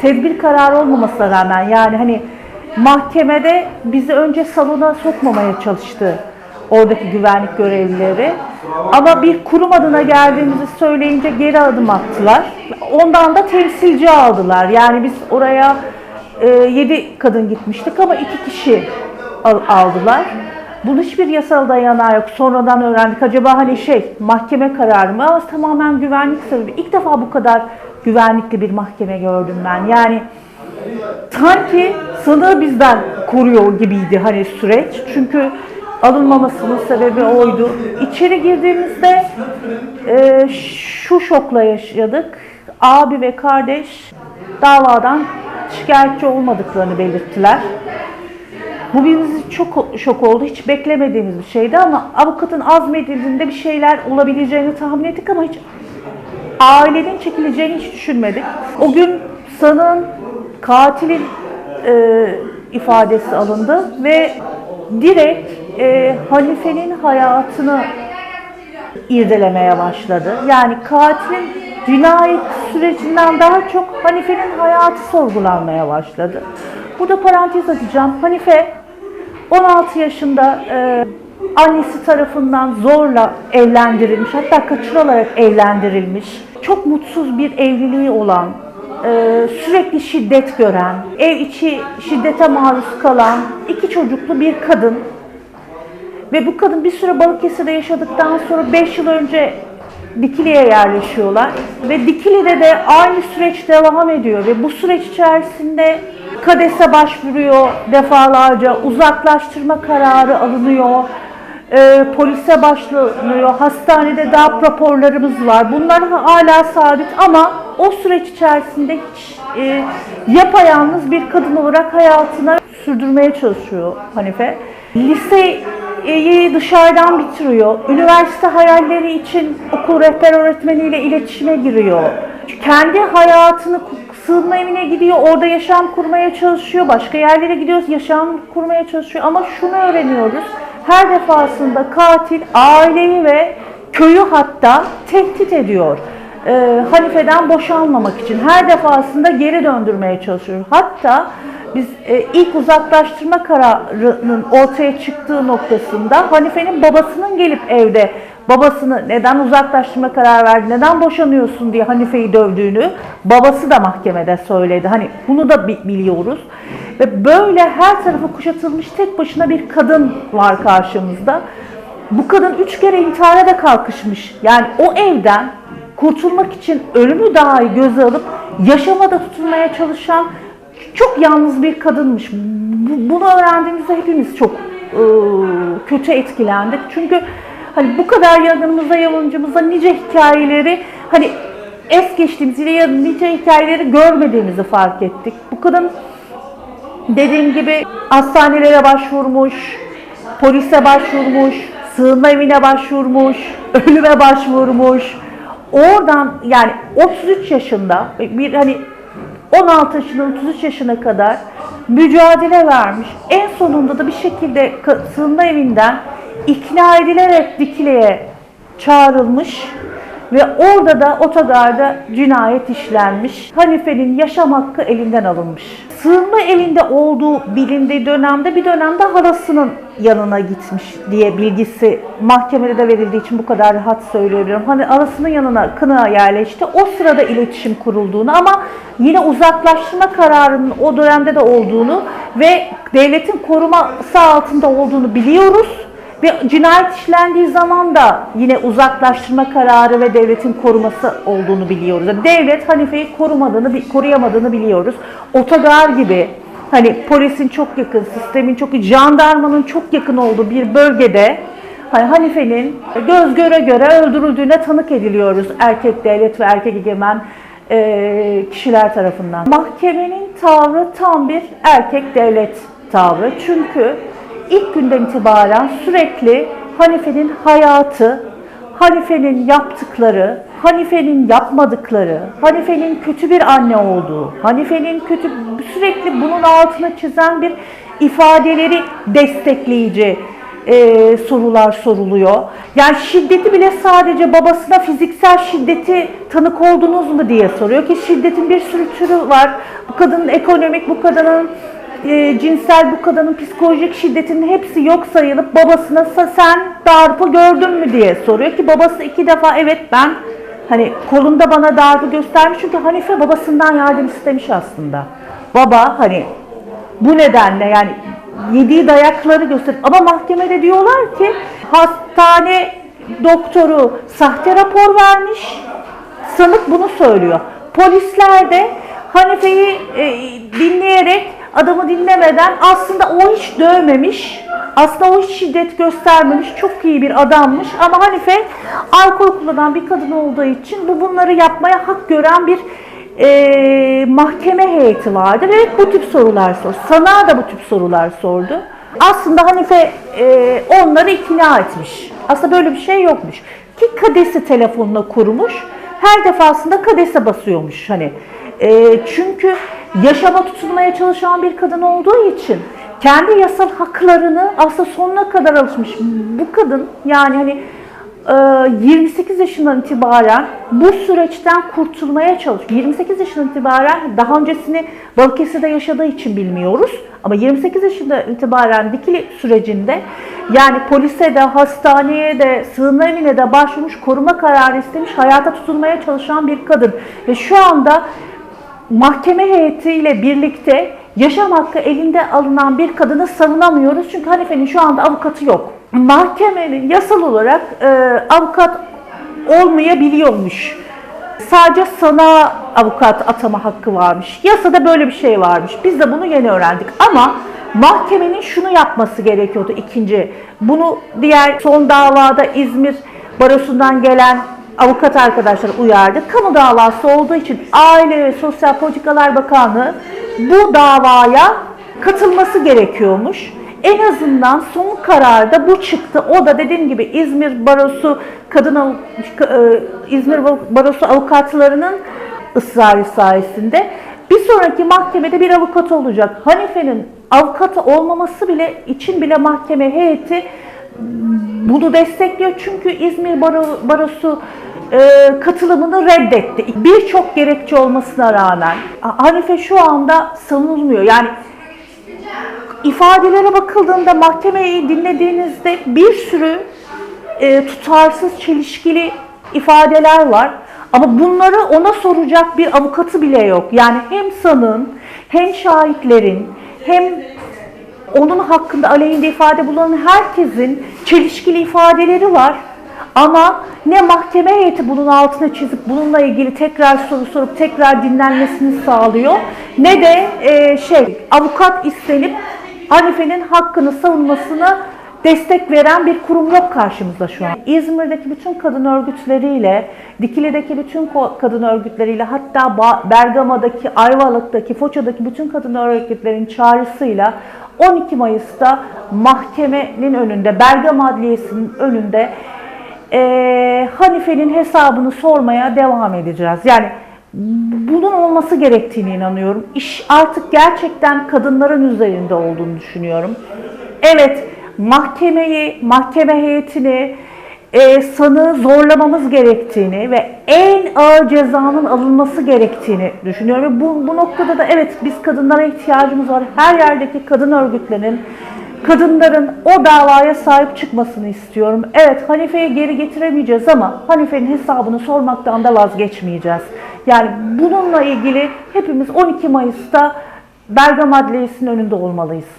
tedbir kararı olmamasına rağmen yani hani mahkemede bizi önce salona sokmamaya çalıştı oradaki güvenlik görevlileri. Ama bir kurum adına geldiğimizi söyleyince geri adım attılar. Ondan da temsilci aldılar. Yani biz oraya 7 kadın gitmiştik ama 2 kişi al- aldılar. Bunun hiçbir yasal dayanağı yok. Sonradan öğrendik. Acaba hani şey mahkeme kararı mı? Ama tamamen güvenlik sebebi. İlk defa bu kadar güvenlikli bir mahkeme gördüm ben. Yani sanki sınır bizden koruyor gibiydi hani süreç. Çünkü alınmamasının sebebi oydu. İçeri girdiğimizde e, şu şokla yaşadık. Abi ve kardeş davadan şikayetçi olmadıklarını belirttiler. Bu bizi çok şok oldu. Hiç beklemediğimiz bir şeydi ama avukatın azmedildiğinde bir şeyler olabileceğini tahmin ettik ama hiç ailenin çekileceğini hiç düşünmedik. O gün sanığın katilin e, ifadesi alındı ve direkt e, Hanife'nin hayatını irdelemeye başladı. Yani katilin cinayet sürecinden daha çok Hanife'nin hayatı sorgulanmaya başladı. Burada parantez açacağım. Hanife 16 yaşında e, annesi tarafından zorla evlendirilmiş, hatta kaçırılarak evlendirilmiş. Çok mutsuz bir evliliği olan, e, sürekli şiddet gören, ev içi şiddete maruz kalan iki çocuklu bir kadın. Ve bu kadın bir süre Balıkesir'de yaşadıktan sonra 5 yıl önce Dikili'ye yerleşiyorlar. Ve Dikili'de de aynı süreç devam ediyor. Ve bu süreç içerisinde KADES'e başvuruyor defalarca. Uzaklaştırma kararı alınıyor. E, polise başlanıyor. Hastanede DAP raporlarımız var. Bunlar hala sabit ama o süreç içerisinde hiç e, yapayalnız bir kadın olarak hayatını sürdürmeye çalışıyor Hanife. Liseyi dışarıdan bitiriyor. Üniversite hayalleri için okul rehber öğretmeniyle iletişime giriyor. Kendi hayatını sığınma evine gidiyor, orada yaşam kurmaya çalışıyor. Başka yerlere gidiyor, yaşam kurmaya çalışıyor. Ama şunu öğreniyoruz. Her defasında katil aileyi ve köyü hatta tehdit ediyor. Ee, Hanife'den boşanmamak için her defasında geri döndürmeye çalışıyor. Hatta biz e, ilk uzaklaştırma kararının ortaya çıktığı noktasında Hanife'nin babasının gelip evde babasını neden uzaklaştırma kararı verdi, neden boşanıyorsun diye Hanife'yi dövdüğünü babası da mahkemede söyledi. Hani bunu da bi- biliyoruz. Ve böyle her tarafı kuşatılmış tek başına bir kadın var karşımızda. Bu kadın üç kere intihara da kalkışmış. Yani o evden kurtulmak için ölümü dahi göze alıp yaşamada tutunmaya çalışan çok yalnız bir kadınmış. Bu- Bunu öğrendiğimizde hepimiz çok e, kötü etkilendik. Çünkü hani bu kadar yanımızda yabancımızda nice hikayeleri hani es geçtiğimiz ya nice hikayeleri görmediğimizi fark ettik. Bu kadın dediğim gibi hastanelere başvurmuş, polise başvurmuş, sığınma evine başvurmuş, ölüme başvurmuş. Oradan yani 33 yaşında bir hani 16 yaşından 33 yaşına kadar mücadele vermiş. En sonunda da bir şekilde sığınma evinden ikna edilerek Dikili'ye çağrılmış ve orada da otogarda cinayet işlenmiş. Hanife'nin yaşam hakkı elinden alınmış. Sığınma evinde olduğu bilindiği dönemde bir dönemde halasının yanına gitmiş diye bilgisi mahkemede de verildiği için bu kadar rahat söyleyebilirim. Hani halasının yanına kına yerleşti. O sırada iletişim kurulduğunu ama yine uzaklaştırma kararının o dönemde de olduğunu ve devletin koruması altında olduğunu biliyoruz. Ve cinayet işlendiği zaman da yine uzaklaştırma kararı ve devletin koruması olduğunu biliyoruz. Devlet Hanife'yi korumadığını, koruyamadığını biliyoruz. Otogar gibi hani polisin çok yakın, sistemin çok jandarmanın çok yakın olduğu bir bölgede hani Hanife'nin göz göre göre öldürüldüğüne tanık ediliyoruz erkek devlet ve erkek egemen e, kişiler tarafından. Mahkemenin tavrı tam bir erkek devlet tavrı. Çünkü ilk günden itibaren sürekli Hanife'nin hayatı, Hanife'nin yaptıkları, Hanife'nin yapmadıkları, Hanife'nin kötü bir anne olduğu, Hanife'nin kötü sürekli bunun altına çizen bir ifadeleri destekleyici e, sorular soruluyor. Yani şiddeti bile sadece babasına fiziksel şiddeti tanık oldunuz mu diye soruyor ki şiddetin bir sürü türü var. Bu kadının ekonomik, bu kadının e, cinsel, bu kadının psikolojik şiddetinin hepsi yok sayılıp babasına "Sa- sen darpı gördün mü diye soruyor ki babası iki defa evet ben hani kolunda bana darbe göstermiş çünkü Hanife babasından yardım istemiş aslında. Baba hani bu nedenle yani yediği dayakları gösterip ama mahkemede diyorlar ki hastane doktoru sahte rapor vermiş. Sanık bunu söylüyor. Polisler de Hanife'yi e, dinleyerek adamı dinlemeden aslında o hiç dövmemiş. Aslında o hiç şiddet göstermemiş. Çok iyi bir adammış. Ama Hanife alkol kullanan bir kadın olduğu için bu bunları yapmaya hak gören bir e, mahkeme heyeti vardı ve bu tip sorular sordu. Sana da bu tip sorular sordu. Aslında Hanife e, onları ikna etmiş. Aslında böyle bir şey yokmuş. Ki kadesi telefonuna kurmuş. Her defasında kadese basıyormuş hani. E, çünkü yaşama tutunmaya çalışan bir kadın olduğu için kendi yasal haklarını aslında sonuna kadar alışmış. Bu kadın yani hani e, 28 yaşından itibaren bu süreçten kurtulmaya çalışıyor. 28 yaşından itibaren daha öncesini Balıkesir'de yaşadığı için bilmiyoruz. Ama 28 yaşından itibaren dikili sürecinde yani polise de, hastaneye de, sığınma evine de başvurmuş, koruma kararı istemiş, hayata tutunmaya çalışan bir kadın. Ve şu anda mahkeme heyetiyle birlikte yaşam hakkı elinde alınan bir kadını savunamıyoruz. Çünkü Hanife'nin şu anda avukatı yok. Mahkemenin yasal olarak e, avukat olmayabiliyormuş. Sadece sana avukat atama hakkı varmış. Yasada böyle bir şey varmış. Biz de bunu yeni öğrendik. Ama mahkemenin şunu yapması gerekiyordu ikinci. Bunu diğer son davada İzmir Barosu'ndan gelen avukat arkadaşlar uyardı. Kamu davası olduğu için Aile ve Sosyal Politikalar Bakanlığı bu davaya katılması gerekiyormuş. En azından son kararda bu çıktı. O da dediğim gibi İzmir Barosu kadın e, İzmir Barosu avukatlarının ısrarı sayesinde bir sonraki mahkemede bir avukat olacak. Hanife'nin avukatı olmaması bile için bile mahkeme heyeti bunu destekliyor çünkü İzmir Baro- Barosu e, katılımını reddetti. Birçok gerekçe olmasına rağmen Hanife şu anda savunulmuyor. Yani ifadelere bakıldığında mahkemeyi dinlediğinizde bir sürü e, tutarsız, çelişkili ifadeler var. Ama bunları ona soracak bir avukatı bile yok. Yani hem sanığın, hem şahitlerin, hem onun hakkında aleyhinde ifade bulunan herkesin çelişkili ifadeleri var. Ama ne mahkeme heyeti bunun altına çizip bununla ilgili tekrar soru sorup tekrar dinlenmesini sağlıyor. Ne de e, şey avukat istenip Hanife'nin hakkını savunmasını destek veren bir kurum yok karşımızda şu an. İzmir'deki bütün kadın örgütleriyle, Dikili'deki bütün kadın örgütleriyle, hatta Bergama'daki, Ayvalık'taki, Foça'daki bütün kadın örgütlerin çağrısıyla 12 Mayıs'ta mahkemenin önünde, Bergama Adliyesi'nin önünde eee, Hanife'nin hesabını sormaya devam edeceğiz. Yani bunun olması gerektiğine inanıyorum. İş artık gerçekten kadınların üzerinde olduğunu düşünüyorum. Evet, mahkemeyi, mahkeme heyetini, e, sanığı zorlamamız gerektiğini ve en ağır cezanın alınması gerektiğini düşünüyorum. Ve bu, bu noktada da evet biz kadınlara ihtiyacımız var. Her yerdeki kadın örgütlerinin, kadınların o davaya sahip çıkmasını istiyorum. Evet Hanife'yi geri getiremeyeceğiz ama Hanife'nin hesabını sormaktan da vazgeçmeyeceğiz. Yani bununla ilgili hepimiz 12 Mayıs'ta Bergama Adliyesi'nin önünde olmalıyız.